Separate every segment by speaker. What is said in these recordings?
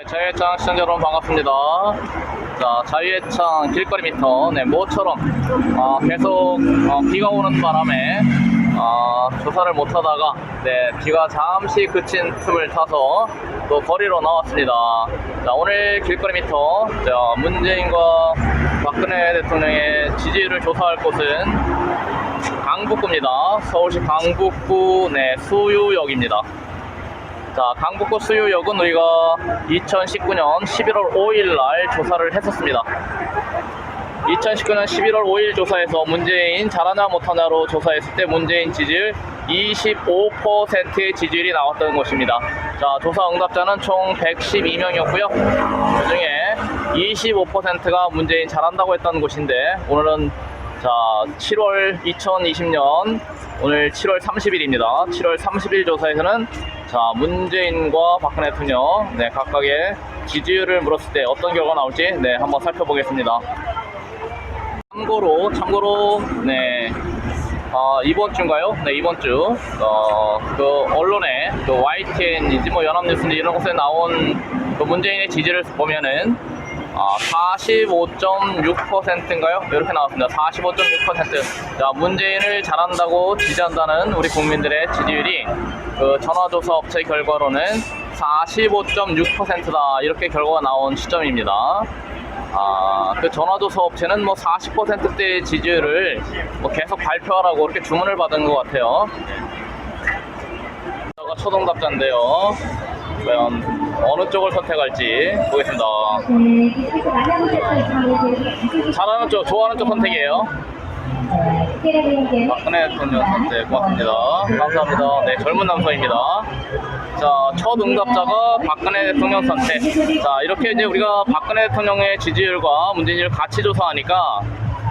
Speaker 1: 네, 자유해창 시청자 여러분 반갑습니다. 자, 자유해창 길거리 미터, 네, 모처럼, 어, 계속, 어, 비가 오는 바람에, 어, 조사를 못 하다가, 네, 비가 잠시 그친 틈을 타서 또 거리로 나왔습니다. 자, 오늘 길거리 미터, 자, 문재인과 박근혜 대통령의 지지율을 조사할 곳은 강북구입니다. 서울시 강북구, 네, 수유역입니다. 자, 강북구 수유역은 우리가 2019년 11월 5일 날 조사를 했었습니다. 2019년 11월 5일 조사에서 문재인 잘하냐 못하냐로 조사했을 때 문재인 지지율 25%의 지지율이 나왔던 곳입니다. 자, 조사 응답자는 총 112명이었고요. 그 중에 25%가 문재인 잘한다고 했던 곳인데 오늘은 자, 7월 2020년 오늘 7월 30일입니다. 7월 30일 조사에서는 자, 문재인과 박근혜 대통령 네, 각각의 지지율을 물었을 때 어떤 결과가 나올지 네, 한번 살펴보겠습니다. 참고로 참고로 네. 어, 이번 주인가요? 네, 이번 주, 어, 그, 언론에, 그, YTN인지 뭐 연합뉴스인지 이런 곳에 나온 그 문재인의 지지를 보면은, 아, 45.6%인가요? 이렇게 나왔습니다. 45.6%. 자, 문재인을 잘한다고 지지한다는 우리 국민들의 지지율이 그 전화조사 업체 결과로는 45.6%다. 이렇게 결과가 나온 시점입니다. 아, 그 전화조사 업체는 뭐 40%대의 지지율을 뭐 계속 발표하라고 이렇게 주문을 받은 것 같아요. 가 초동답자인데요. 과연 어느 쪽을 선택할지 보겠습니다. 잘하는 쪽, 좋아하는 쪽 선택이에요. 박근혜 대통령 선택 고맙습니다. 감사합니다. 네, 젊은 남성입니다. 자, 첫 응답자가 박근혜 대통령 선택. 자, 이렇게 이제 우리가 박근혜 대통령의 지지율과 문재인을 같이 조사하니까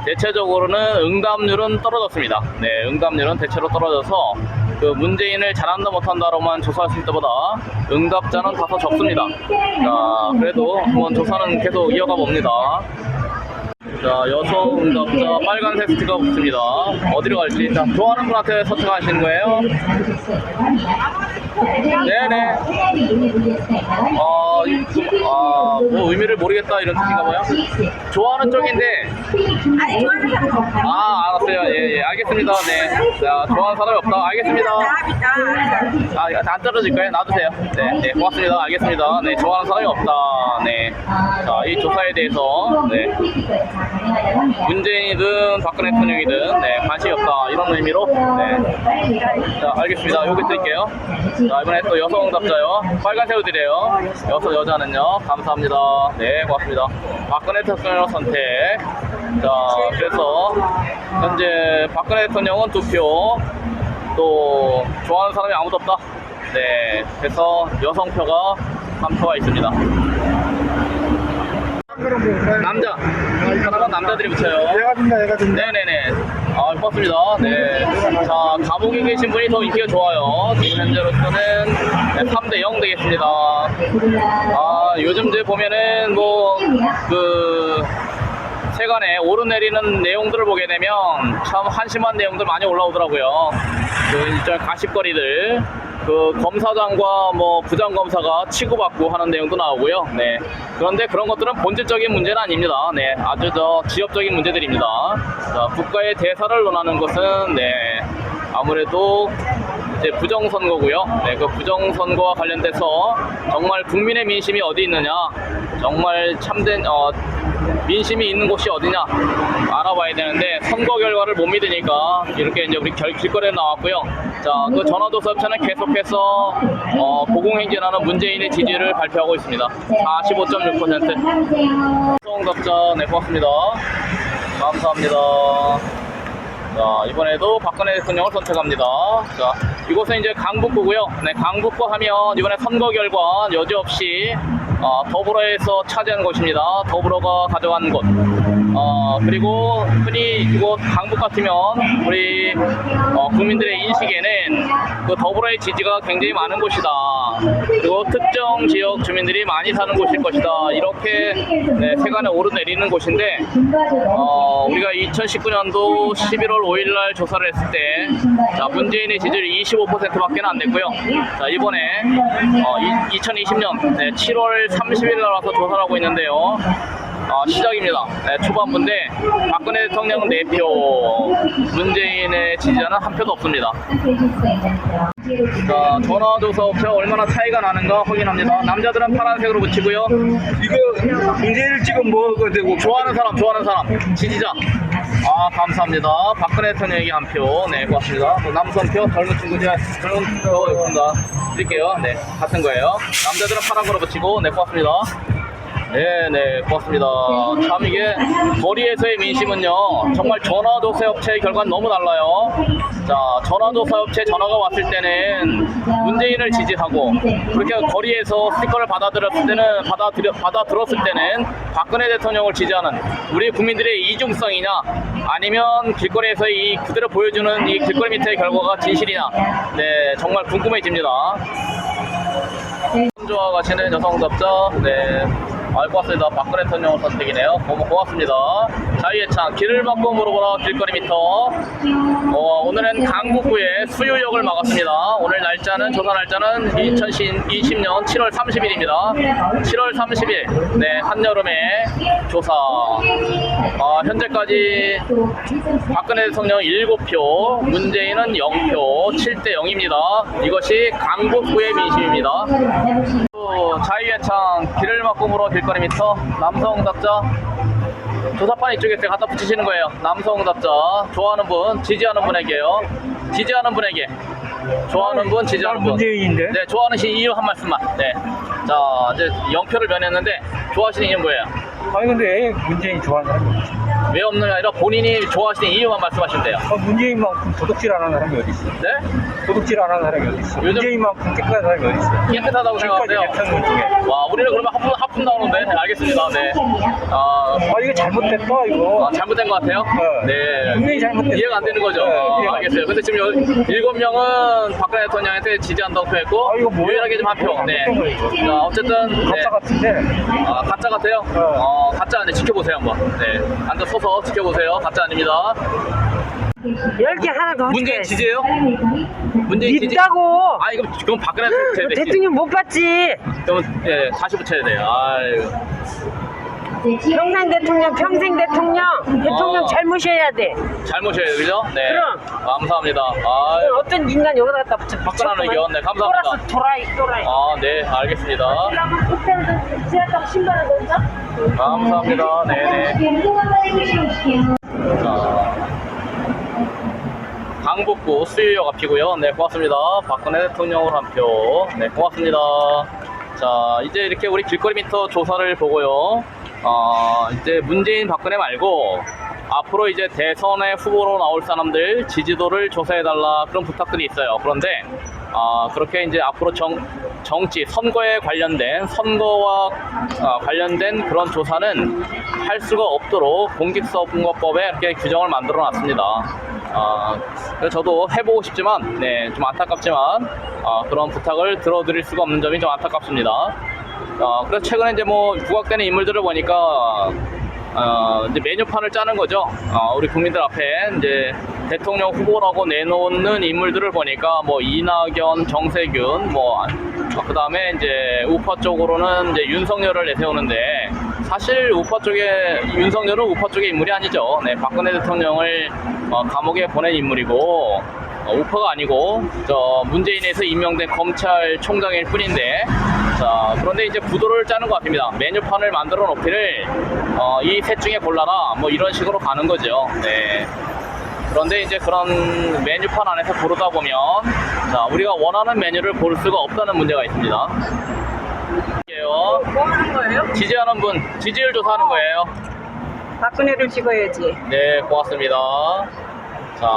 Speaker 1: 대체적으로는 응답률은 떨어졌습니다. 네, 응답률은 대체로 떨어져서 그 문재인을 잘한다 못한다로만 조사했을 때보다 응답자는 다소 적습니다. 자, 그래도 한번 조사는 계속 이어가 봅니다. 자, 여성 응답자 빨간색 스티커 붙습니다. 어디로 갈지. 자, 좋아하는 분한테 선택하시는 거예요? 네네. 어, 이- 아, 뭐 의미를 모르겠다 이런 뜻인가 봐요. 좋아하는 쪽인데,
Speaker 2: 아니 좋아하는 사람 없다.
Speaker 1: 아, 알았어요. 예, 예, 알겠습니다. 네. 자, 좋아하는 사람이 없다. 알겠습니다. 아, 안 떨어질까요? 놔두세요. 네, 네, 고맙습니다. 알겠습니다. 네, 좋아하는 사람이 없다. 네. 자, 이 조사에 대해서, 네. 문재인이든 박근혜 대통령이든, 네, 관심이 없다. 이런 의미로, 네. 자, 알겠습니다. 여기 드릴게요. 자, 이번에 또 여성 응답자요. 빨간색을 드려요. 여성 여자는요. 감사합니다. 네, 고맙습니다. 박근혜 대통령 선택. 자, 그래서 현재 박근혜 대통령은 두 표, 또 좋아하는 사람이 아무도 없다. 네, 그래서 여성표가 한 표가 있습니다. 남자, 하나만 남자들이 붙여요.
Speaker 3: 얘가 준다 얘가 준다
Speaker 1: 네네네. 아, 고맙습니다. 네. 자, 감옥에 계신 분이 더 인기가 좋아요. 지금 현재로서는 3대 0 되겠습니다. 아, 요즘 이제 보면은 뭐, 그, 세간에 오르내리는 내용들을 보게 되면 참 한심한 내용들 많이 올라오더라고요. 그 일종의 가십거리들. 그 검사장과 뭐 부장검사가 치고받고 하는 내용도 나오고요. 네. 그런데 그런 것들은 본질적인 문제는 아닙니다. 네. 아주 저 지엽적인 문제들입니다. 자, 국가의 대사를 논하는 것은 네. 아무래도 이제 부정선거고요. 네, 그 부정선거와 관련돼서 정말 국민의 민심이 어디 있느냐, 정말 참된 어, 민심이 있는 곳이 어디냐 알아봐야 되는데 선거 결과를 못 믿으니까 이렇게 이제 우리 결, 길거리에 나왔고요. 자, 그 전화조사 업체는 계속해서 어, 고공행진하는 문재인의 지지를 발표하고 있습니다. 45.6%. 성답자 네 고맙습니다. 감사합니다. 자, 이번에도 박근혜 대통령을 선택합니다. 자, 이곳은 이제 강북구고요. 네, 강북구 하면 이번에 선거 결과 여지없이 어, 더불어에서 차지한 곳입니다. 더불어가 가져간 곳. 어, 그리고 흔히 이곳 강북 같으면 우리 어, 국민들의 인식에는 그 더불어의 지지가 굉장히 많은 곳이다. 그리고 특정 지역 주민들이 많이 사는 곳일 것이다. 이렇게 네, 세간에 오르내리는 곳인데 어, 우리가 2019년도 11월 5일 날 조사를 했을 때 자, 문재인의 지지율이 25%밖에 안 됐고요. 자, 이번에 어, 2020년 7월 30일 날 와서 조사를 하고 있는데요. 어, 시작입니다. 네, 초반부인데 박근혜 대통령은 4표, 문재인의 지지자는 한 표도 없습니다. 자, 전화조사 업체 얼마나 차이가 나는가 확인합니다. 남자들은 파란색으로 붙이고요.
Speaker 3: 이거 문제를 지금 뭐가 되고
Speaker 1: 좋아하는 사람, 좋아하는 사람, 지지자. 아, 감사합니다. 박근혜 대통령에게 한 표. 네, 고맙습니다. 또 남성표, 젊은 친구들, 젊은 표 있습니다. 드릴게요. 네, 같은 거예요. 남자들은 파란 거로 붙이고, 네, 고맙습니다. 네, 네, 고맙습니다. 참 이게 거리에서의 민심은요, 정말 전화조사 업체의 결과는 너무 달라요. 자, 전화조사 업체 전화가 왔을 때는 문재인을 지지하고, 그렇게 거리에서 스티커를 받아들였을 때는, 받아들여, 받아들었을 때는 박근혜 대통령을 지지하는 우리 국민들의 이중성이냐, 아니면 길거리에서 이 그대로 보여주는 이 길거리 밑의 결과가 진실이냐, 네, 정말 궁금해집니다. 좋아 가시는 여성 답자 네 알고 왔습니다. 박근혜 대통령 선택이네요. 너무 고맙습니다. 자유예찬 길을 막고 물어보라 길거리 미터. 어, 오늘은 강북구의 수유역을 막았습니다. 오늘 날짜는 조사 날짜는 2020년 7월 30일입니다. 7월 30일 네 한여름에 조사. 어, 현재까지 박근혜 대통령 7표 문재인은 0표 7대 0입니다. 이것이 강북구의 민심입니다 또 자유예창 길을 막고 물어 길거리 미터. 남성답자. 조사판 이쪽에 이렇게 갖다 붙이시는 거예요. 남성답자. 좋아하는 분 지지하는 분에게요. 지지하는 분에게. 좋아하는 분 지지하는 분.
Speaker 3: 문재인인데?
Speaker 1: 네, 좋아하는 이유 한 말씀만. 네. 자 이제 0표를 변했는데 좋아하시는 이유는 뭐예요?
Speaker 3: 아니 근데 왜 문재인 좋아하는 사람이 어디 있어
Speaker 1: 왜 없는 게 아니라 본인이 좋아하시는 이유만 말씀하시면 돼요
Speaker 3: 어, 문재인만큼 도둑질 안 하는 사람이 어디 있어
Speaker 1: 네?
Speaker 3: 도둑질 안 하는 사람이 어디 있어
Speaker 1: 요즘-
Speaker 3: 문재인만큼 깨끗한 사람이 어디 있어
Speaker 1: 깨끗하다고
Speaker 3: 지금까지
Speaker 1: 생각하세요
Speaker 3: 대통령 중에
Speaker 1: 와 우리는 그러면 하품, 하품 나오는데 네, 알겠습니다 네. 아,
Speaker 3: 아 이거 잘못됐다 이거
Speaker 1: 아, 잘못된 것 같아요? 네.
Speaker 3: 분명히 잘못됐어
Speaker 1: 이해가 안 되는 거죠?
Speaker 3: 네,
Speaker 1: 아,
Speaker 3: 이해가 안
Speaker 1: 알겠어요. 근데 지금 요- 일곱 명은 박근혜 대통령한테 지지한다고 표했고,
Speaker 3: 아, 이거 뭐야?
Speaker 1: 유일하게 좀 한 표. 네.
Speaker 3: 잘못된 거예요, 이거.
Speaker 1: 자, 어쨌든, 네.
Speaker 3: 가짜 같은데
Speaker 1: 아, 가짜 같아요? 어, 가짜 아니 지켜보세요, 한번. 네. 앉아 서서 지켜보세요. 가짜 아닙니다.
Speaker 4: 열 개 하나 더
Speaker 1: 문재인
Speaker 4: 어떻게
Speaker 1: 지지예요? 문재인 지지?
Speaker 4: 밉다고
Speaker 1: 아, 이거 그럼 박근혜 붙여야 돼.
Speaker 4: 대통령 못 봤지
Speaker 1: 그러면, 예, 다시 붙여야 돼요. 아유.
Speaker 4: 평생 대통령 평생 대통령 대통령
Speaker 1: 어.
Speaker 4: 잘 모셔야 돼
Speaker 1: 잘못이에요, 그죠? 네.
Speaker 4: 그럼.
Speaker 1: 감사합니다. 아유.
Speaker 4: 어떤 인간 여기다 갖다 붙여
Speaker 1: 화끈한 의견, 네, 감사합니다.
Speaker 4: 돌아서 도라이 도라이
Speaker 1: 아, 네, 알겠습니다.
Speaker 4: 지하철 신발을 던져
Speaker 1: 감사합니다. 네네. 자, 강북구 수유역 앞이고요. 네, 고맙습니다. 박근혜 대통령으로 한 표. 네, 고맙습니다. 자, 이제 이렇게 우리 길거리 미터 조사를 보고요. 어, 이제 문재인 박근혜 말고 앞으로 이제 대선의 후보로 나올 사람들 지지도를 조사해달라 그런 부탁들이 있어요. 그런데 아, 그렇게 이제 앞으로 정, 정치, 선거에 관련된, 선거와 아, 관련된 그런 조사는 할 수가 없도록 공직선거법에 이렇게 규정을 만들어 놨습니다. 아, 그래서 저도 해보고 싶지만, 네, 좀 안타깝지만, 아, 그런 부탁을 들어드릴 수가 없는 점이 좀 안타깝습니다. 아, 그래서 최근에 이제 뭐 부각되는 인물들을 보니까 어, 이제 메뉴판을 짜는 거죠. 어, 우리 국민들 앞에 이제 대통령 후보라고 내놓는 인물들을 보니까 뭐 이낙연, 정세균, 뭐 그 다음에 이제 우파 쪽으로는 이제 윤석열을 내세우는데 사실 우파 쪽에 윤석열은 우파 쪽의 인물이 아니죠. 네, 박근혜 대통령을 어, 감옥에 보낸 인물이고 어, 우파가 아니고 저 문재인에서 임명된 검찰총장일 뿐인데 자 그런데 이제 구도를 짜는 것 같습니다. 메뉴판을 만들어 놓기를 어, 이 셋 중에 골라라 뭐 이런 식으로 가는 거죠. 네 그런데 이제 그런 메뉴판 안에서 고르다 보면 자 우리가 원하는 메뉴를 고를 수가 없다는 문제가 있습니다.
Speaker 4: 뭐 하는 거예요?
Speaker 1: 지지하는 분 지지율 조사하는 거예요
Speaker 4: 박근혜를 찍어야지
Speaker 1: 네, 고맙습니다. 자,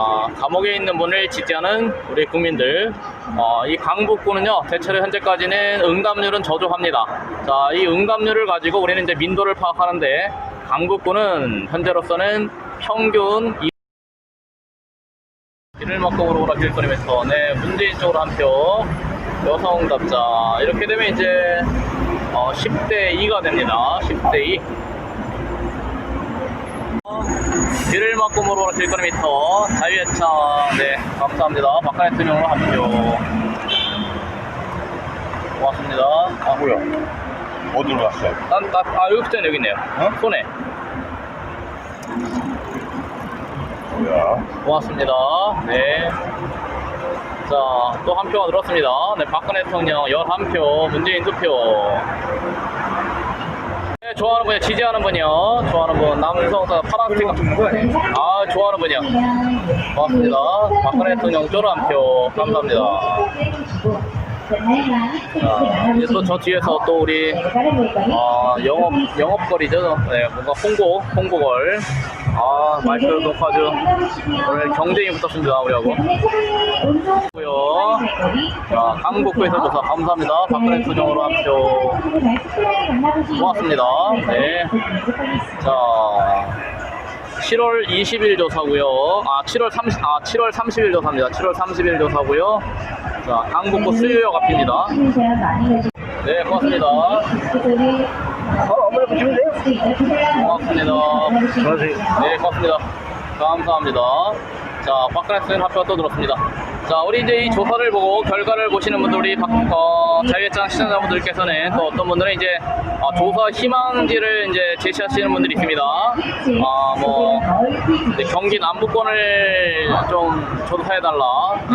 Speaker 1: 감옥에 있는 분을 지지하는 우리 국민들. 어, 이 강북구는요, 대체로 현재까지는 응답률은 저조합니다. 자, 이 응답률을 가지고 우리는 이제 민도를 파악하는데, 강북구는 현재로서는 평균 이- 길을 막공으로 오라 길거리면서 네 문재인 쪽으로 한표 여성답자 이렇게 되면 이제 어, 10대 2가 됩니다 10대 2 길을 막공으로 오라 길거리 미터 자유예찬 네 감사합니다 박근혜 대통령으로 한표 고맙습니다 아
Speaker 5: 뭐야? 어디로 갔어?
Speaker 1: 난, 나, 아, 여기 붙어 여기 있네요.
Speaker 5: 어?
Speaker 1: 손에.
Speaker 5: 뭐야?
Speaker 1: 고맙습니다. 네. 자, 또 한 표가 늘었습니다. 네, 박근혜 대통령 11표, 문재인 2표. 네, 좋아하는 분이요. 지지하는 분이요. 좋아하는 분. 남성사 파란색. 아, 좋아하는 분이요. 고맙습니다. 박근혜 대통령 쪼르 한 표. 감사합니다. 자, 이제 또저 뒤에서 또 우리 아, 영업, 영업거리죠. 네, 뭔가 홍보, 홍보걸. 아, 마이크 녹화죠. 오늘 경쟁이 붙었습니다, 우리하고. 고요. 자, 강북구에서 조사 감사합니다. 박근혜 대통령으로 한 표. 고맙습니다. 네. 자, 7월 20일 조사고요. 아, 7월 30, 아, 7월 30일 조사입니다. 7월 30일 조사고요. 자, 강북구 수유역 앞입니다. 네, 고맙습니다.
Speaker 3: 바로
Speaker 1: 고맙습니다. 네, 고맙습니다. 감사합니다. 자, 박근혜 선생님発表또 들었습니다. 자, 우리 이제 이 조사를 보고 결과를 보시는 분들, 우리 박, 어, 자유예장 시청자분들께서는 또 어떤 분들은 이제 어, 조사 희망지를 이제 제시하시는 분들이 있습니다. 아, 뭐, 이제 경기 남부권을 좀 조사해달라.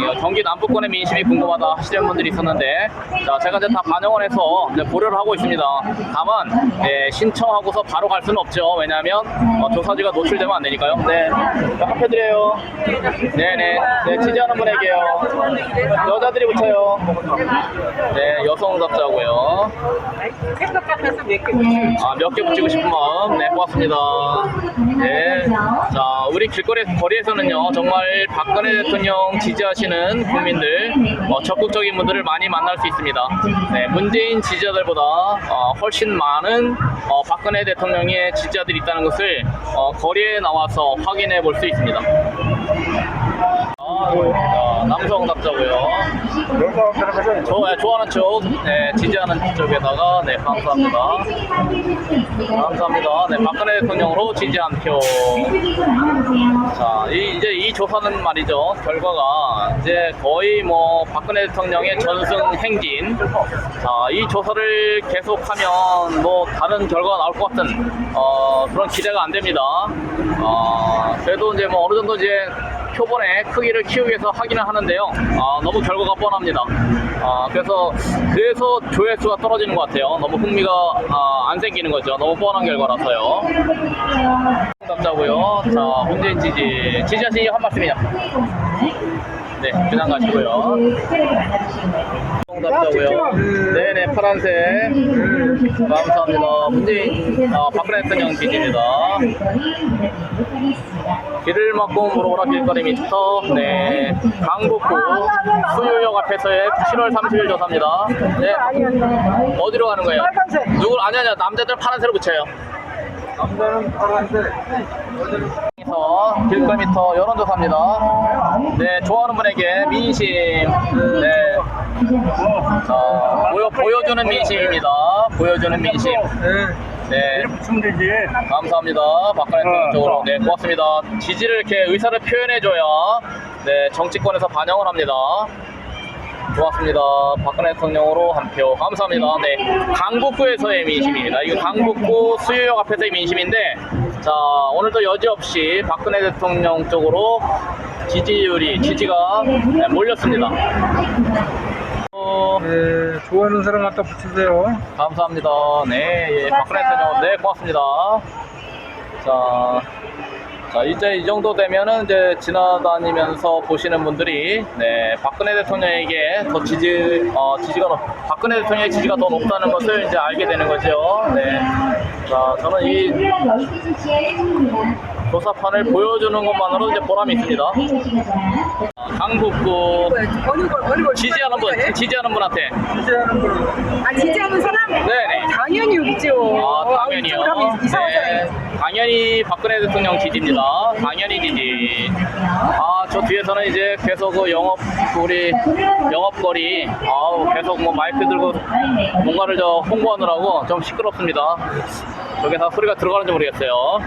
Speaker 1: 예, 경기 남부권의 민심이 궁금하다 하시는 분들이 있었는데, 자, 제가 이제 다 반영을 해서 이제 고려를 하고 있습니다. 다만, 예, 신청하고서 바로 갈 수는 없죠. 왜냐하면 어, 조사지가 노출되면 안 되니까요. 네, 합해드려요. 네네, 네, 지지하는 분에게요. 여자들이 붙여요. 네, 여성답자고요.
Speaker 4: 생각 같아서 몇개 붙여요.
Speaker 1: 아, 몇 개 붙이고 싶은 마음. 네, 고맙습니다. 네. 자, 우리 길거리, 거리에서는요, 정말 박근혜 대통령 지지하시는 국민들, 어, 적극적인 분들을 많이 만날 수 있습니다. 네, 문재인 지지자들보다 어, 훨씬 많은 어, 박근혜 대통령의 지지자들이 있다는 것을 어, 거리에 나와서 확인해 볼 수 있습니다. 아, 자, 남성 답자고요. 저, 네, 좋아하는 쪽, 네, 지지하는 쪽에다가, 네, 감사합니다. 감사합니다. 네, 박근혜 대통령으로 지지 한 표. 자, 이, 이제 이 조사는 말이죠. 결과가 이제 거의 뭐 박근혜 대통령의 전승 행진. 자, 이 조사를 계속하면 뭐 다른 결과가 나올 것 같은 어, 그런 기대가 안 됩니다. 어, 그래도 이제 뭐 어느 정도 이제 표본의 크기를 키우기 위해서 확인을 하는데요. 아, 너무 결과가 뻔 합니다. 아, 그래서 그래서 조회수가 떨어지는 것 같아요. 너무 흥미가 아, 안 생기는 거죠. 너무 뻔한 결과라서요. 답자고요. 자, 문재인 지지. 지지하시니 한 말씀이요. 네, 그냥 가시고요. 답자고요. 네네, 파란색. 감사합니다. 문재인, 아, 박근혜 대통령 지지입니다. 길을 막고 물어보라 길거리 미터 네 강북구 수유역 앞에서의 7월 30일 조사입니다 네 어디로 가는 거예요? 누구 아니 아니요 남자들 파란색으로 붙여요
Speaker 3: 남자는 파란색.
Speaker 1: 그 래서 길거리 미터 여론조사입니다 네 좋아하는 분에게 민심 네 자, 보여, 보여주는 민심입니다 보여주는 민심
Speaker 3: 네.
Speaker 1: 네
Speaker 3: 붙이면 되지.
Speaker 1: 감사합니다. 박근혜 대통령 쪽으로. 네, 고맙습니다. 지지를 이렇게 의사를 표현해줘야, 네, 정치권에서 반영을 합니다. 고맙습니다. 박근혜 대통령으로 한 표. 감사합니다. 네, 강북구에서의 민심입니다. 이거 강북구 수유역 앞에서의 민심인데, 자, 오늘도 여지없이 박근혜 대통령 쪽으로 지지율이, 지지가 네, 몰렸습니다. 어,
Speaker 3: 네, 좋아하는 사람 갖다 붙이세요.
Speaker 1: 감사합니다. 네, 예, 박근혜 대통령, 네, 고맙습니다. 자, 자, 이제 이 정도 되면은 이제 지나다니면서 보시는 분들이, 네, 박근혜 대통령에게 더 지지, 어, 지지가, 높, 박근혜 대통령의 지지가 더 높다는 것을 이제 알게 되는 거죠. 네. 자, 저는 이 조사판을 보여주는 것만으로도 이제 보람이 있습니다. 아, 강북구
Speaker 2: 어느 걸 어느 걸
Speaker 1: 지지하는 분, 지지하는 분한테.
Speaker 3: 지지하는 분.
Speaker 2: 아 지지하는 사람?
Speaker 1: 네네.
Speaker 2: 당연히 우리
Speaker 4: 있죠.
Speaker 1: 아, 당연히요.
Speaker 4: 이상한
Speaker 1: 네, 당연히 박근혜 대통령 지지입니다. 당연히 지지. 아, 저 뒤에서는 이제 계속 그 영업, 우리 영업거리, 아우, 계속 뭐 마이크 들고 뭔가를 저 홍보하느라고 좀 시끄럽습니다. 저게 다 소리가 들어가는지 모르겠어요.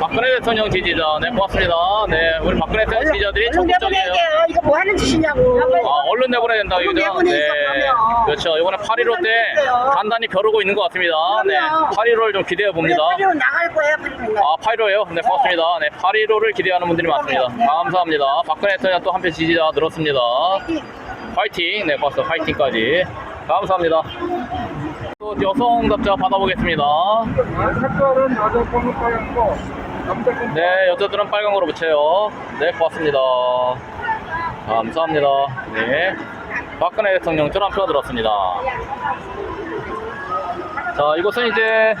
Speaker 1: 박근혜 대통령 지지자, 네, 고맙습니다. 네, 우리 박근혜 대통령 지지자들이
Speaker 4: 얼른
Speaker 1: 적극적이에요.
Speaker 4: 이거 뭐 하는 짓이냐고.
Speaker 1: 아, 얼른 내보내야 된다,
Speaker 4: 얼른
Speaker 1: 이거죠?
Speaker 4: 내보내서 그러면.
Speaker 1: 그렇죠. 이번에 8.15 때
Speaker 4: 그래요.
Speaker 1: 단단히 벼르고 있는 것 같습니다. 네.
Speaker 4: 그럼요.
Speaker 1: 8.15를 좀 기대해 봅니다.
Speaker 4: 빨리로 나갈 거야, 빨리.
Speaker 1: 아, 8.15요? 네, 고맙습니다. 네, 8.15를 기대하는 분들이 많습니다. 감사합니다. 박근혜 대통령 또 한 표 지지자 늘었습니다. 파이팅! 네, 고맙습니다. 파이팅까지. 감사합니다. 또 여성 답자 받아보겠습니다.
Speaker 3: 아, 색깔은 여자 거는 빨갛고 남자 거는
Speaker 1: 네, 여자들은 빨간 거로 붙여요. 네, 고맙습니다. 감사합니다. 네. 박근혜 대통령 전한표 들었습니다. 자, 이곳은 이제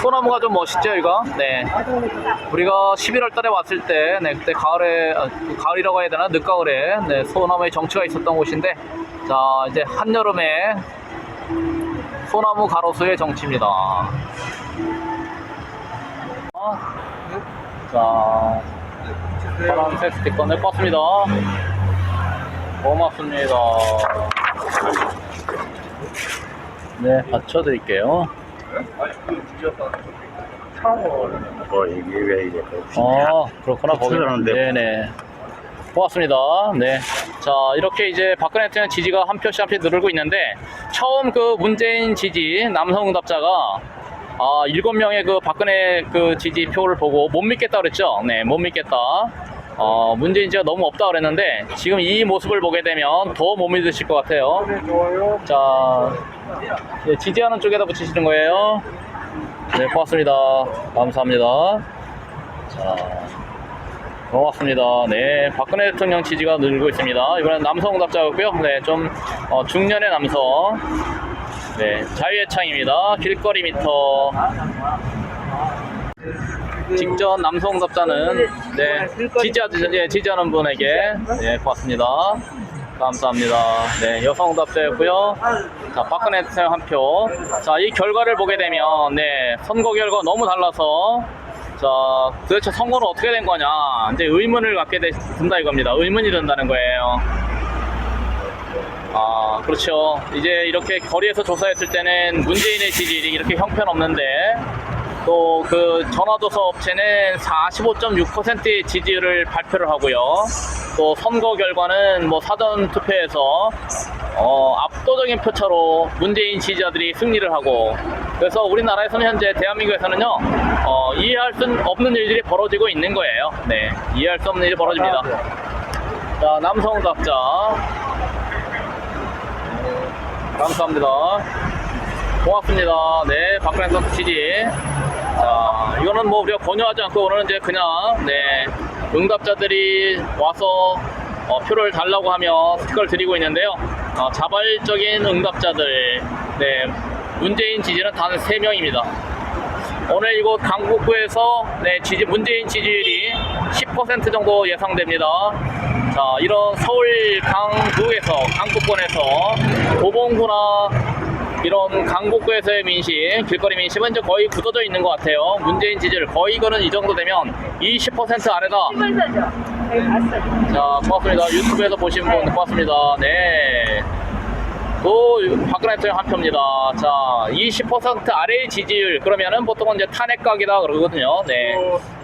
Speaker 1: 소나무가 좀 멋있죠, 이거? 네. 우리가 11월 달에 왔을 때, 네, 그때 가을에, 아, 가을이라고 해야 되나? 늦가을에, 네, 소나무의 정취가 있었던 곳인데, 자, 이제 한여름에 소나무 가로수의 정취입니다. 어? 자, 파란색 스티커 네, 껐습니다. 고맙습니다. 네, 받쳐드릴게요.
Speaker 5: 뭐 이게 왜 이래?
Speaker 1: 아, 그렇구나. 거기. 네네. 고맙습니다. 네. 자, 이렇게 이제 박근혜 대통령 지지가 한 표씩 한 표씩 늘고 있는데, 처음 그 문재인 지지 남성 응답자가 아, 일곱 명의 그 박근혜 그 지지 표를 보고 못 믿겠다 그랬죠? 네, 못 믿겠다. 어, 문재인 지가 너무 없다 그랬는데, 지금 이 모습을 보게 되면 더 못 믿으실 것 같아요. 자, 예, 지지하는 쪽에다 붙이시는 거예요. 네, 고맙습니다. 감사합니다. 자, 고맙습니다. 네, 박근혜 대통령 지지가 늘고 있습니다. 이번엔 남성 답자였고요. 네, 좀 어, 중년의 남성. 네, 자유의 창입니다. 길거리 미터. 직전 남성 답자는 네, 지지하, 예, 지지하는 분에게 네, 고맙습니다. 감사합니다. 네, 여성 답자였고요. 자, 박근혜 대통령 한 표. 자, 이 결과를 보게 되면, 네, 선거 결과 너무 달라서, 자, 도대체 선거는 어떻게 된 거냐. 이제 의문을 갖게 되, 든다 이겁니다. 의문이 든다는 거예요. 아, 그렇죠. 이제 이렇게 거리에서 조사했을 때는 문재인의 지지율이 이렇게 형편없는데, 또 그 전화도서 업체는 45.6%의 지지율을 발표를 하고요. 또 선거 결과는 뭐 사전 투표에서 어, 압도적인 표차로 문재인 지지자들이 승리를 하고 그래서 우리나라에서는 현재 대한민국에서는요 어, 이해할 수 없는 일들이 벌어지고 있는 거예요. 네, 이해할 수 없는 일이 벌어집니다. 자, 남성답자 감사합니다. 고맙습니다. 네, 박근혜 선수 지지. 자, 이거는 뭐 우리가 권유하지 않고 오늘은 이제 그냥 네 응답자들이 와서 어, 표를 달라고 하며 스티커를 드리고 있는데요. 어, 자발적인 응답자들, 네 문재인 지지는 단 3명입니다. 오늘 이곳 강북구에서 네, 지지, 문재인 지지율이 10% 정도 예상됩니다. 자, 이런 서울 강북에서, 강북권에서 도봉구나 이런 강북구에서의 민심, 길거리 민심은 이제 거의 굳어져 있는 것 같아요. 문재인 지지율 거의 이거는 이 정도 되면 20% 아래다. 자, 고맙습니다. 유튜브에서 보신 분 고맙습니다. 네. 또 박근혜 대통령 한 표입니다. 자, 20% 아래의 지지율 그러면은 보통은 이제 탄핵각이다 그러거든요. 네.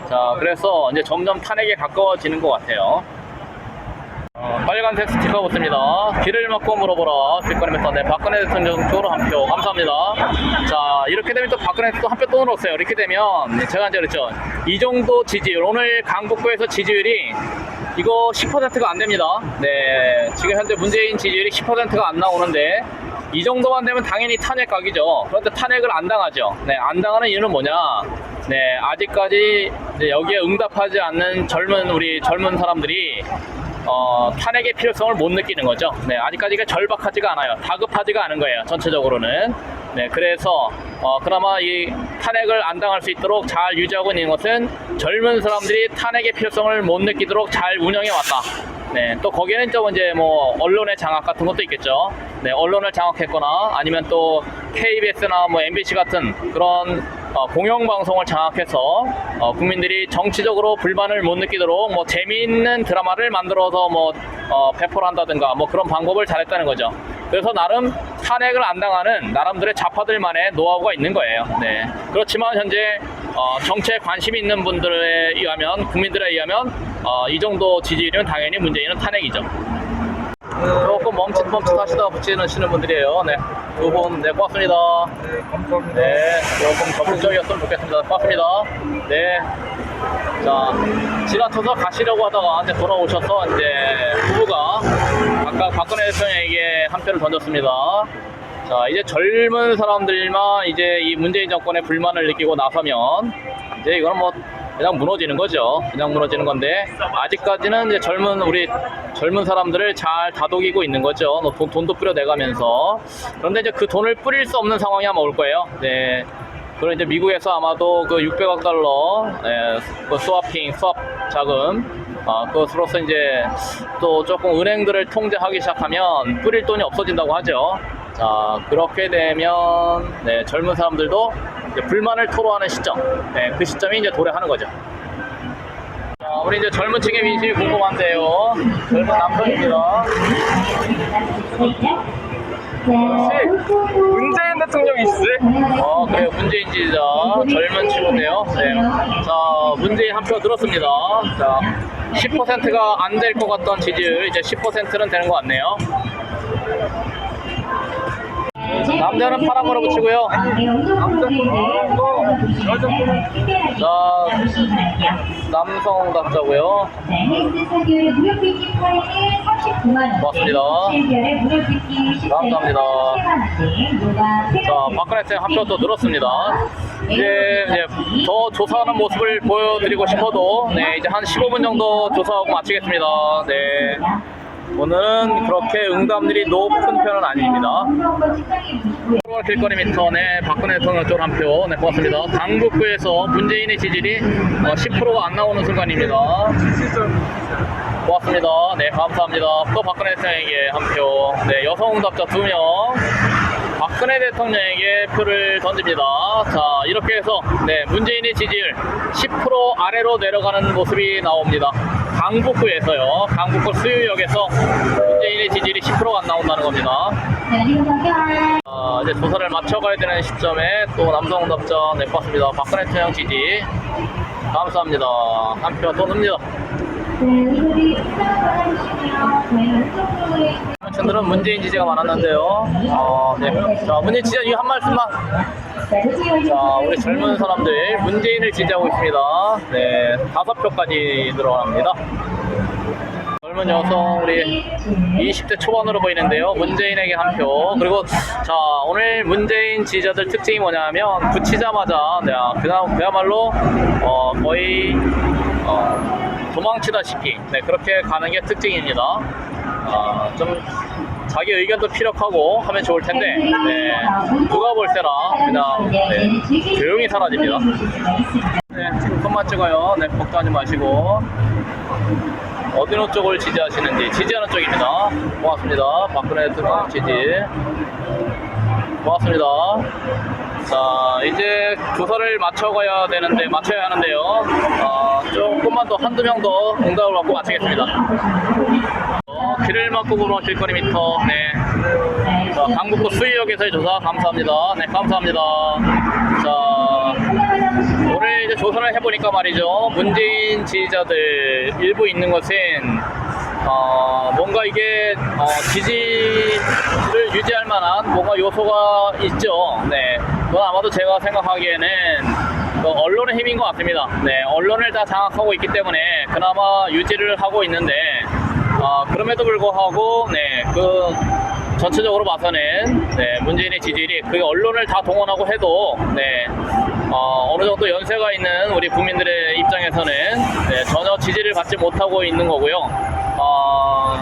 Speaker 1: 자, 그래서 이제 점점 탄핵에 가까워지는 것 같아요. 어, 빨간색 스티커 붙습니다. 길을 막고 물어보라. 길거리면서 네, 박근혜 대통령 쪽으로 한 표. 감사합니다. 자, 이렇게 되면 또 박근혜 또 한 표 또 늘었어요. 이렇게 되면 네, 제가 이제 그랬죠. 이 정도 지지율. 오늘 강북구에서 지지율이 이거 10%가 안 됩니다. 네, 지금 현재 문재인 지지율이 10%가 안 나오는데 이 정도만 되면 당연히 탄핵 각이죠. 그런데 탄핵을 안 당하죠. 네, 안 당하는 이유는 뭐냐? 네, 아직까지 여기에 응답하지 않는 젊은 우리 젊은 사람들이 어, 탄핵의 필요성을 못 느끼는 거죠. 네, 아직까지 가 절박하지가 않아요. 다급하지가 않은 거예요. 전체적으로는. 네, 그래서 어, 그나마 이 탄핵을 안 당할 수 있도록 잘 유지하고 있는 것은 젊은 사람들이 탄핵의 필요성을 못 느끼도록 잘 운영해 왔다. 네, 또 거기에는 좀 이제 뭐 언론의 장악 같은 것도 있겠죠. 네, 언론을 장악했거나 아니면 또 KBS나 뭐 MBC 같은 그런 어, 공영방송을 장악해서 어, 국민들이 정치적으로 불만을 못 느끼도록 뭐 재미있는 드라마를 만들어서 뭐 어, 배포를 한다든가 뭐 그런 방법을 잘했다는 거죠. 그래서 나름 탄핵을 안 당하는 나름들의 좌파들만의 노하우가 있는 거예요. 네. 그렇지만 현재 어, 정치에 관심 있는 분들에 의하면 국민들에 의하면 어, 이 정도 지지율이면 당연히 문재인은 탄핵이죠. 조금 멈칫멈칫 하시다 붙이시는 분들이에요. 네. 두 분, 네, 고맙습니다.
Speaker 3: 네, 감사합니다.
Speaker 1: 네, 조금 적극적이었으면 좋겠습니다. 고맙습니다. 네. 자, 지나쳐서 가시려고 하다가 이제 돌아오셔서 이제 부부가 아까 박근혜 대통령에게 한 표를 던졌습니다. 자, 이제 젊은 사람들만 이제 이 문재인 정권에 불만을 느끼고 나서면 이제 이거는 뭐 그냥 무너지는 거죠. 그냥 무너지는 건데 아직까지는 이제 젊은 우리 젊은 사람들을 잘 다독이고 있는 거죠. 뭐 돈, 돈도 뿌려내가면서 그런데 이제 그 돈을 뿌릴 수 없는 상황이 아마 올 거예요. 네. 그럼 이제 미국에서 아마도 그 600억 달러 예, 그 스와핑 스왑 자금 아, 그것으로서 이제 또 조금 은행들을 통제하기 시작하면 뿌릴 돈이 없어진다고 하죠. 자 그렇게 되면 네, 젊은 사람들도 불만을 토로하는 시점, 네, 그 시점이 이제 도래하는 거죠. 자, 우리 이제 젊은 층의 민심이 궁금한데요. 젊은 남성입니다.
Speaker 3: 문재인 대통령 있으세요?
Speaker 1: 어, 그래요. 문재인 지지자 젊은 친구인데요. 네. 자, 문재인 한 표 들었습니다. 자, 10%가 안 될 것 같던 지지율 이제 10%는 되는 것 같네요. 남자는 파란 거로 붙이고요. 자, 남성 답자고요. 고맙습니다. 감사합니다. 자, 박근혜 대통령 한표 또 늘었습니다. 이제, 이제 더 조사하는 모습을 보여드리고 싶어도, 네, 이제 한 15분 정도 조사하고 마치겠습니다. 네. 오늘은 그렇게 응답률이 높은 편은 아닙니다. 서울 길거리 미터 네 박근혜 대통령 쪽한 표, 네, 고맙습니다. 강북구에서 문재인의 지지율이 어, 10%가 안 나오는 순간입니다. 고맙습니다. 네, 감사합니다. 또 박근혜 대통령에게 한 표. 네, 여성 응답자 두 명. 박근혜 대통령에게 표를 던집니다. 자, 이렇게 해서 네, 문재인의 지지율 10% 아래로 내려가는 모습이 나옵니다. 강북구에서요. 강북구 수유역에서 문재인의 지지율이 10%가 안 나온다는 겁니다. 아, 이제 조사를 마쳐가야 되는 시점에 또 남성 응답자 네, 고맙습니다. 박근혜 대통령 지지. 감사합니다. 한 표또 늡니다. 층들은 문재인 지지가 많았는데요. 어, 네. 자, 문재인 지지 이한 말씀만. 자, 우리 젊은 사람들 문재인을 지지하고 있습니다. 네, 다섯 표까지 들어갑니다. 젊은 여성 우리 20대 초반으로 보이는데요. 문재인에게 한 표. 그리고 자 오늘 문재인 지지자들 특징이 뭐냐면 붙이자마자 네, 그냥 그야말로 어, 거의 어, 도망치다시피 네, 그렇게 가는 게 특징입니다. 아, 좀 자기 의견도 피력하고 하면 좋을 텐데 네, 누가 볼 때나 그냥 네, 조용히 사라집니다. 네, 지금 손만 찍어요. 네, 걱정하지 마시고. 어느 쪽을 지지하시는지 지지하는 쪽입니다. 고맙습니다. 박근혜 대통령 지지. 고맙습니다. 자, 이제 조사를 마쳐가야 되는데, 마쳐야 하는데요. 어, 조금만 더, 한두 명 더 응답을 받고 마치겠습니다. 어, 길을 막고 걸어 길거리 미터, 네. 자, 강북구 수의역에서의 조사 감사합니다. 네, 감사합니다. 자, 오늘 이제 조사를 해보니까 말이죠. 문재인 지지자들 일부 있는 것은, 어, 뭔가 이게, 어, 지지를 유지할 만한 뭔가 요소가 있죠. 네. 그건 아마도 제가 생각하기에는 그 언론의 힘인 것 같습니다. 네. 언론을 다 장악하고 있기 때문에 그나마 유지를 하고 있는데, 어, 그럼에도 불구하고, 네. 그, 전체적으로 봐서는 네, 문재인의 지지율이 그 언론을 다 동원하고 해도 네, 어, 느 정도 연세가 있는 우리 국민들의 입장에서는 네, 전혀 지지를 받지 못하고 있는 거고요. 어,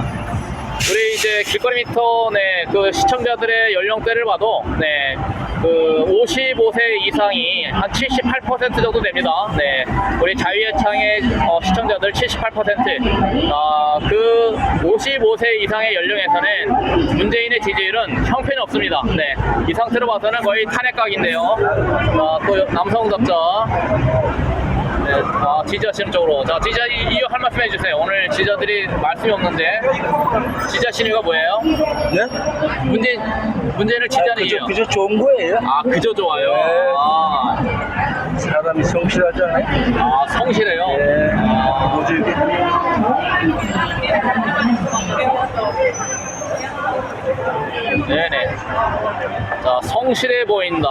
Speaker 1: 우리 이제 길거리 미터 네, 그 시청자들의 연령대를 봐도 네, 그 55세 이상이 한 78% 정도 됩니다. 네, 우리 자유예창의 어, 시청자들 78%. 아, 그 55세 이상의 연령에서는 문재인의 지지율은 형편이 없습니다. 네, 이 상태로 봐서는 거의 탄핵각인데요. 아, 또 남성 답자. 네, 아, 지지하시는 쪽으로. 자, 지지자 이- 이유 할 말씀 해주세요. 오늘 지지자들이 말씀이 없는데, 지지하시는 이유가 뭐예요?
Speaker 3: 네?
Speaker 1: 문재, 문재인을 지지하는 이유.
Speaker 3: 그저 좋은 거예요.
Speaker 1: 아, 그저 좋아요.
Speaker 3: 네.
Speaker 1: 아,
Speaker 3: 사람이 성실하잖아요.
Speaker 1: 아, 성실해요.
Speaker 3: 네.
Speaker 1: 아,
Speaker 3: 뭐지?
Speaker 1: 네네. 자, 성실해 보인다.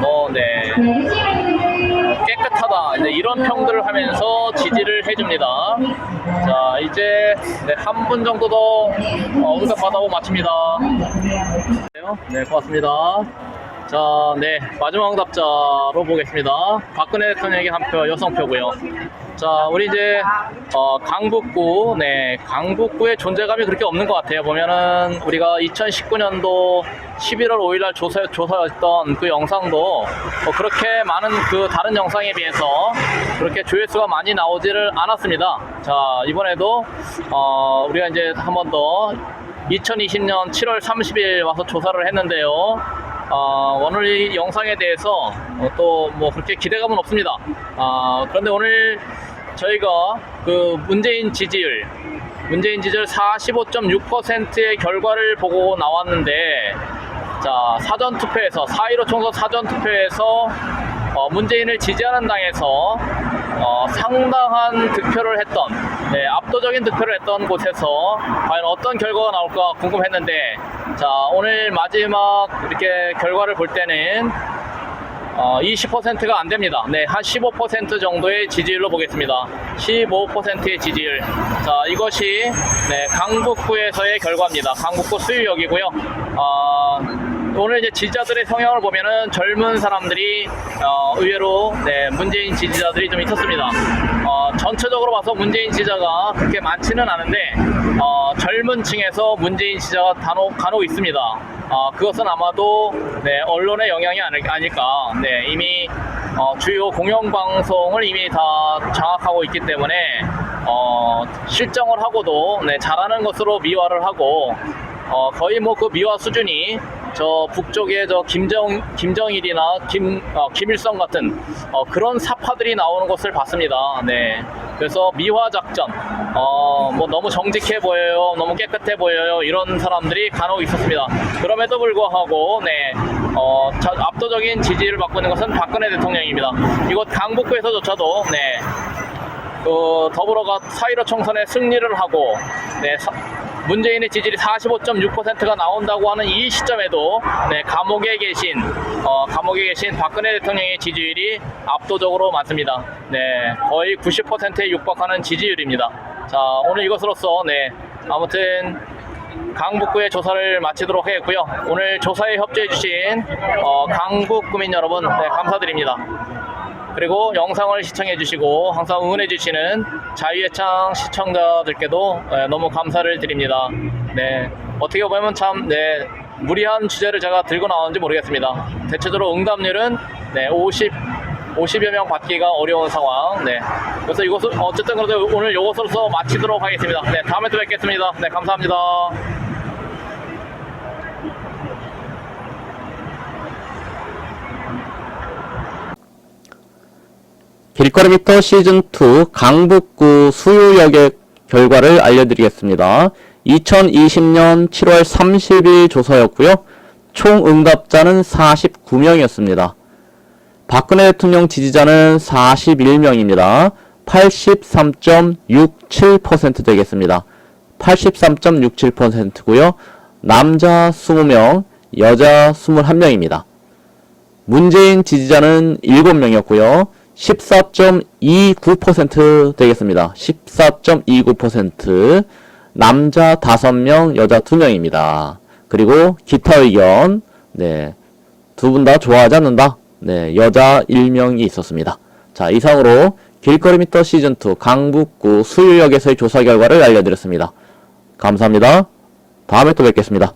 Speaker 1: 뭐, 네. 깨끗하다. 이제 이런 평들을 하면서 지지를 해줍니다. 자, 이제 네, 한 분 정도 더 어, 응답 받아보고 마칩니다. 네, 고맙습니다. 자, 네, 마지막 응답자로 보겠습니다. 박근혜 대통령에게 한 표, 여성표고요. 자, 우리 이제 어, 강북구, 네, 강북구의 존재감이 그렇게 없는 것 같아요. 보면은 우리가 2019년도 11월 5일날 조사 조사했던 그 영상도 어, 그렇게 많은 그 다른 영상에 비해서 그렇게 조회수가 많이 나오지를 않았습니다. 자, 이번에도 어, 우리가 이제 한 번 더 2020년 7월 30일 와서 조사를 했는데요. 어, 오늘 이 영상에 대해서 또뭐 그렇게 기대감은 없습니다. 아, 그런데 오늘 저희가 그 문재인 지지율, 문재인 지지율 45.6%의 결과를 보고 나왔는데, 자, 사전 투표에서, 4.15 총선 사전 투표에서 어, 문재인을 지지하는 당에서 어, 상당한 득표를 했던, 네, 압도적인 득표를 했던 곳에서 과연 어떤 결과가 나올까 궁금했는데, 자, 오늘 마지막 이렇게 결과를 볼 때는 어, 20%가 안 됩니다. 네, 한 15% 정도의 지지율로 보겠습니다. 15%의 지지율. 자, 이것이 네, 강북구에서의 결과입니다. 강북구 수유역이고요. 어, 오늘 이제 지지자들의 성향을 보면은 젊은 사람들이 어, 의외로 네, 문재인 지지자들이 좀 있었습니다. 어, 전체적으로 봐서 문재인 지지자가 그렇게 많지는 않은데 어, 젊은 층에서 문재인 지지자가 간혹, 간혹 있습니다. 어, 그것은 아마도 네, 언론의 영향이 아닐, 아닐까. 네, 이미 어, 주요 공영방송을 이미 다 장악하고 있기 때문에 어, 실정을 하고도 네, 잘하는 것으로 미화를 하고 어, 거의 뭐 그 미화 수준이 저 북쪽에 저 김정 김정일이나 김 어, 김일성 같은 어, 그런 사파들이 나오는 것을 봤습니다. 네. 그래서 미화 작전, 어, 뭐 너무 정직해 보여요, 너무 깨끗해 보여요 이런 사람들이 간혹 있었습니다. 그럼에도 불구하고 네, 어, 자- 압도적인 지지를 받고 있는 것은 박근혜 대통령입니다. 이곳 강북구에서조차도 네. 그 더불어가 4.15 총선에 승리를 하고 네, 사- 문재인의 지지율이 45.6%가 나온다고 하는 이 시점에도 네, 감옥에 계신 어, 감옥에 계신 박근혜 대통령의 지지율이 압도적으로 많습니다. 네, 거의 90%에 육박하는 지지율입니다. 자, 오늘 이것으로써 네, 아무튼 강북구의 조사를 마치도록 하겠고요. 오늘 조사에 협조해주신 어, 강북 구민 여러분 네, 감사드립니다. 그리고 영상을 시청해 주시고 항상 응원해 주시는 자유예창 시청자들께도 예, 너무 감사를 드립니다. 네. 어떻게 보면 참 네, 무리한 주제를 제가 들고 나왔는지 모르겠습니다. 대체적으로 응답률은 네, 50 50여 명 받기가 어려운 상황. 네. 그래서 이것을 어쨌든 그래도 오늘 이것으로서 마치도록 하겠습니다. 네, 다음에 또 뵙겠습니다. 네, 감사합니다.
Speaker 6: 길거리미터 시즌2 강북구 수유역의 결과를 알려드리겠습니다. 2020년 7월 30일 조사였고요. 총 응답자는 49명이었습니다. 박근혜 대통령 지지자는 41명입니다. 83.67% 되겠습니다. 83.67%고요. 남자 20명, 여자 21명입니다. 문재인 지지자는 7명이었고요. 14.29% 되겠습니다. 14.29% 남자 5명, 여자 2명입니다. 그리고 기타 의견 네. 두 분 다 좋아하지 않는다. 네, 여자 1명이 있었습니다. 자, 이상으로 길거리 미터 시즌2 강북구 수유역에서의 조사 결과를 알려드렸습니다. 감사합니다. 다음에 또 뵙겠습니다.